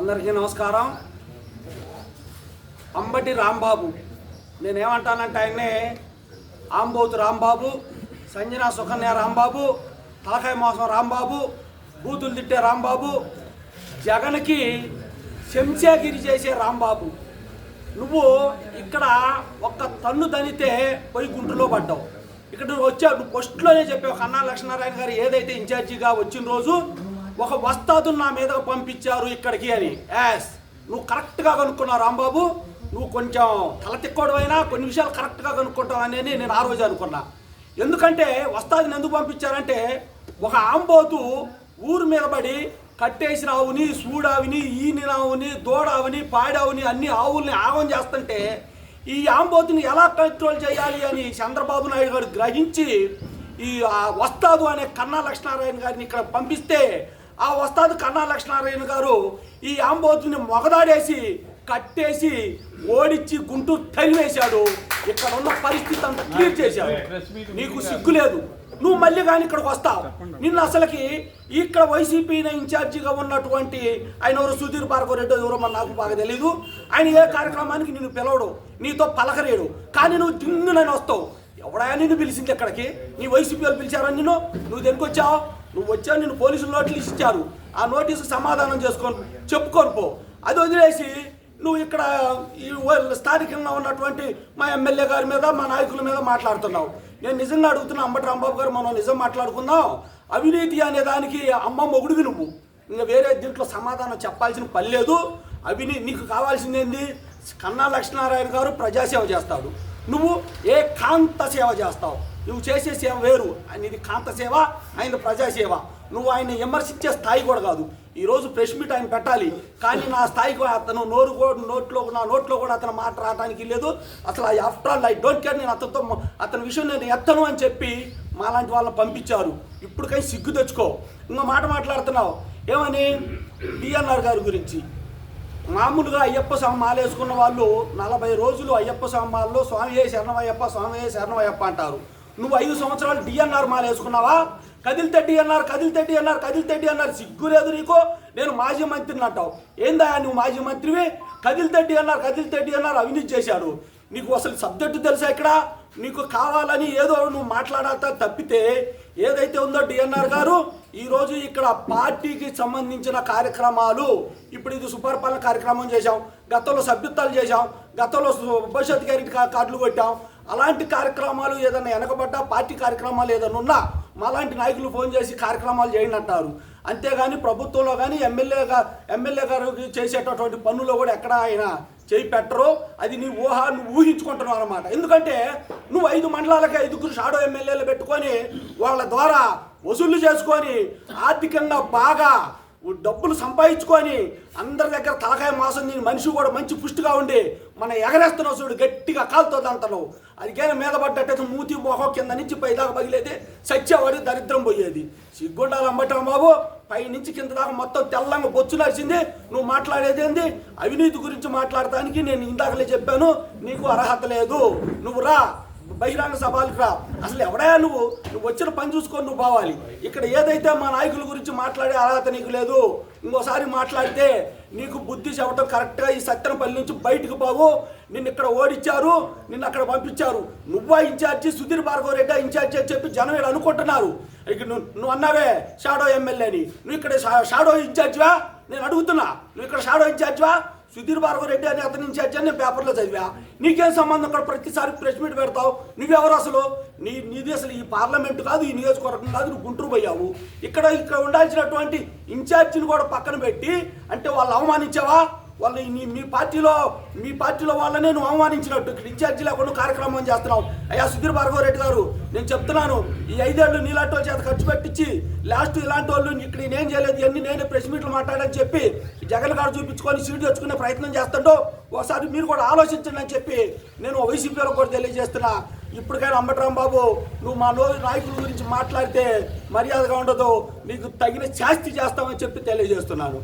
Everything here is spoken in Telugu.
అందరికీ నమస్కారం. అంబటి రాంబాబు. నేనేమంటానంటే ఆయన్నే ఆంబోతు రాంబాబు సంజన సుకన్య రాంబాబు తాకాయ మోసం రాంబాబు బూతులు తిట్టే రాంబాబు జగన్కి శంశాగిరి చేసే రాంబాబు. నువ్వు ఇక్కడ ఒక్క తన్ను తనితే పోయి గుంటలో పడ్డావు. ఇక్కడ నువ్వు వచ్చావు నువ్వు ఫస్ట్లోనే చెప్పావు కన్నా లక్ష్మీనారాయణ గారు ఏదైతే ఇన్ఛార్జిగా వచ్చిన రోజు ఒక వస్తాదును నా మీద పంపించారు ఇక్కడికి అని. యాస్ నువ్వు కరెక్ట్గా కనుక్కున్నావు రాంబాబు. నువ్వు కొంచెం తల తిక్కోవడమైనా కొన్ని విషయాలు కరెక్ట్గా కనుక్కుంటావు అనేది నేను ఆ రోజు అనుకున్నా. ఎందుకంటే వస్తాదిని ఎందుకు పంపించారంటే ఒక ఆంబోతు ఊరు మీద పడి కట్టేసిన ఆవుని సూడావిని ఈనినావుని దూడావుని పాడావుని అన్ని ఆవుల్ని ఆగం చేస్తుంటే ఈ ఆంబోతుని ఎలా కంట్రోల్ చేయాలి అని చంద్రబాబు నాయుడు గారు గ్రహించి ఈ వస్తాదు అనే కన్నా లక్ష్మీనారాయణ గారిని ఇక్కడ పంపిస్తే ఆ వస్తాదు కన్నా లక్ష్మణారాయణ గారు ఈ ఆంబోతుని మొగదాడేసి కట్టేసి ఓడిచ్చి గుంటూరు తరివేశాడు ఇక్కడ ఉన్న పరిస్థితి అంతా క్లియర్ చేశాడు. నీకు సిగ్గు లేదు. నువ్వు మళ్ళీ కానీ ఇక్కడికి వస్తావు. నిన్న అసలుకి ఇక్కడ వైసీపీ ఇన్ఛార్జిగా ఉన్నటువంటి ఆయన ఎవరు? సుధీర్ భార్గవ రెడ్డి ఎవరో మన నాకు బాగా తెలీదు. ఆయన ఏ కార్యక్రమానికి నిన్ను పిలవడు. నీతో పలకరేడు. కానీ నువ్వు దిన్నునని వస్తావు. ఎవడా నిన్ను పిలిచింది ఇక్కడికి? నీ వైసీపీ వాళ్ళు పిలిచారని నిన్ను? నువ్వు దేనికి వచ్చావు నువ్వు వచ్చావు నేను పోలీసులు నోటీసు ఇచ్చారు. ఆ నోటీసు సమాధానం చేసుకొని చెప్పుకొని పో. అది వదిలేసి నువ్వు ఇక్కడ ఈ స్థానికంగా ఉన్నటువంటి మా ఎమ్మెల్యే గారి మీద మా నాయకుల మీద మాట్లాడుతున్నావు. నేను నిజంగా అడుగుతున్నా అంబటి రాంబాబు గారు మనం నిజం మాట్లాడుకుందాం. అవినీతి అనే దానికి అమ్మ మొగుడివి నువ్వు. ఇంకా వేరే దీంట్లో సమాధానం చెప్పాల్సిన పని లేదు. అవినీ నీకు కావాల్సింది ఏంది? కన్నా లక్ష్మీనారాయణ గారు ప్రజాసేవ చేస్తాడు. నువ్వు ఏ కాంత సేవ చేస్తావు. నువ్వు చేసే సేవ వేరు. ఆయనది కాంత సేవ ఆయన ప్రజాసేవ నువ్వు ఆయన విమర్శించే స్థాయి కూడా కాదు. ఈరోజు ప్రెస్ మీట్ ఆయన పెట్టాలి. కానీ నా స్థాయికి అతను నోరు కూడా నోట్లో నా నోట్లో కూడా అతను మాట రావడానికి లేదు. అసలు after all I don't care నేను అతనితో అతని విషయం నేను ఎత్తను అని చెప్పి మాలాంటి వాళ్ళని పంపించారు. ఇప్పటికై సిగ్గు తెచ్చుకో. ఇంకా మాట మాట్లాడుతున్నావు. ఏమని? డిఎన్ఆర్ గారి గురించి. మామూలుగా అయ్యప్ప స్వామి మాలేసుకున్న వాళ్ళు నలభై రోజులు అయ్యప్ప స్వామి మాలలో స్వామి శరణమయ్యప్ప స్వామి శరణమయ్యప్ప అంటారు. నువ్వు ఐదు సంవత్సరాలు డిఎన్ఆర్ మాల వేసుకున్నావా? కదిలితే డిఎన్ఆర్ కదిలితే డిఎన్ఆర్ కదిలితే డిఎన్ఆర్ సిగ్గు లేదు నీకు? నేను మాజీ మంత్రిని అంటావు. ఏందా నువ్వు మాజీ మంత్రివి? కదిలితే డిఎన్ఆర్ కదిలితే డిఎన్ఆర్ అవినీతి చేశాడు. నీకు అసలు సబ్జెక్టు తెలుసా ఇక్కడ? నీకు కావాలని ఏదో నువ్వు మాట్లాడాక తప్పితే ఏదైతే ఉందో డిఎన్ఆర్ గారు ఈరోజు ఇక్కడ పార్టీకి సంబంధించిన కార్యక్రమాలు ఇప్పుడు ఇది సుపరిపాలన కార్యక్రమం చేశాం. గతంలో సభ్యత్వాలు చేశాం. గతంలో భవిష్యత్ గారికి కార్డులు కొట్టాం. అలాంటి కార్యక్రమాలు ఏదైనా వెనకబడ్డా పార్టీ కార్యక్రమాలు ఏదైనా ఉన్నా మాలాంటి నాయకులు ఫోన్ చేసి కార్యక్రమాలు చేయండి అంటారు. అంతేగాని ప్రభుత్వంలో కానీ ఎమ్మెల్యేగా ఎమ్మెల్యే గారు చేసేటటువంటి పనుల్లో కూడా ఎక్కడ ఆయన చేయి పెట్టరు. అది నీ ఊహ నువ్వు ఊహించుకుంటున్నావు అనమాట ఎందుకంటే నువ్వు ఐదు మండలాలకి ఐదుగురు షాడో ఎమ్మెల్యేలు పెట్టుకొని వాళ్ళ ద్వారా వసూళ్ళు చేసుకొని ఆర్థికంగా బాగా డబ్బులు సంపాదించుకొని అందరి దగ్గర తలకాయ మాసం నేను మనిషి కూడా మంచి పుష్టిగా ఉండి మన ఎగరేస్తున్నావు చూడు గట్టిగా కాలుతుంది అంతను అది మీద పడ్డట్టయితే మూతి మొహం కింద నుంచి పైదాకా పగిలేదే సచ్చేవాడి దరిద్రం పోయేది. సిగ్గుండాలి అంబటం బాబు పై నుంచి కింద దాకా మొత్తం తెల్లంగా బొచ్చు నడిచింది. నువ్వు మాట్లాడేది ఏంది? అవినీతి గురించి మాట్లాడటానికి నేను ఇందాకలే చెప్పాను నీకు అర్హత లేదు. నువ్వు రా. బహిరంగ సభలకు రా. అసలు ఎవడయా నువ్వు? నువ్వు వచ్చిన పని చూసుకొని నువ్వు పోవాలి. ఇక్కడ ఏదైతే మా నాయకుల గురించి మాట్లాడే అర్హత నీకు లేదు ఇంకోసారి మాట్లాడితే నీకు బుద్ధి చెప్పడం కరెక్ట్గా ఈ సత్యనపల్లి నుంచి బయటకు పోవు. నిన్ను ఇక్కడ ఓడిచ్చారు నిన్ను అక్కడ పంపించారు. నువ్వా ఇన్ఛార్జి? సుధీర్ భార్గవ రెడ్డి ఇన్ఛార్జి అని చెప్పి జనం ఇక్కడ అనుకుంటున్నారు. ఇక నువ్వు నువ్వు అన్నావే షాడో ఎమ్మెల్యేని. నువ్వు ఇక్కడ షాడో ఇన్ఛార్జివా? నేను అడుగుతున్నా. నువ్వు ఇక్కడ షాడో ఇన్ఛార్జివా? సుధీర్ భార్గవ రెడ్డి అని అతని ఇన్ఛార్జి అని నేను పేపర్లో చదివా. నీకేం సంబంధం అక్కడ? ప్రతిసారి ప్రెస్ మీట్ పెడతావు. నువ్వెవరు అసలు? నీ నీది అసలు ఈ పార్లమెంట్ కాదు ఈ నియోజకవర్గం కాదు నువ్వు గుంటూరు పోయావు. ఇక్కడ ఇక్కడ ఉండాల్సినటువంటి ఇన్ఛార్జిని కూడా పక్కన పెట్టి అంటే వాళ్ళు అవమానించావా? వాళ్ళు నీ మీ పార్టీలో మీ పార్టీలో వాళ్ళనే నువ్వు అవమానించినట్టు ఇక్కడ ఇన్ఛార్జి లేకుండా కార్యక్రమం చేస్తున్నావు. అయ్యా సుధీర్ భార్గవ రెడ్డి గారు నేను చెప్తున్నాను ఈ ఐదేళ్ళు నీలాంటి వాళ్ళ చేత ఖర్చు పెట్టించి లాస్ట్ ఇలాంటి వాళ్ళు ఇక్కడ నేనేం చేయలేదు ఇవన్నీ నేనే ప్రెస్ మీట్లు మాట్లాడని చెప్పి జగన్ గారు చూపించుకొని సీటు తెచ్చుకునే ప్రయత్నం చేస్తుంటో ఒకసారి మీరు కూడా ఆలోచించండి అని చెప్పి నేను వైసీపీలో కూడా తెలియజేస్తున్నా. ఇప్పటికైనా అంబటరాం బాబు నువ్వు మా నో నాయకుల గురించి మాట్లాడితే మర్యాదగా ఉండదు నీకు తగిన శాస్తి చేస్తామని చెప్పి తెలియజేస్తున్నాను.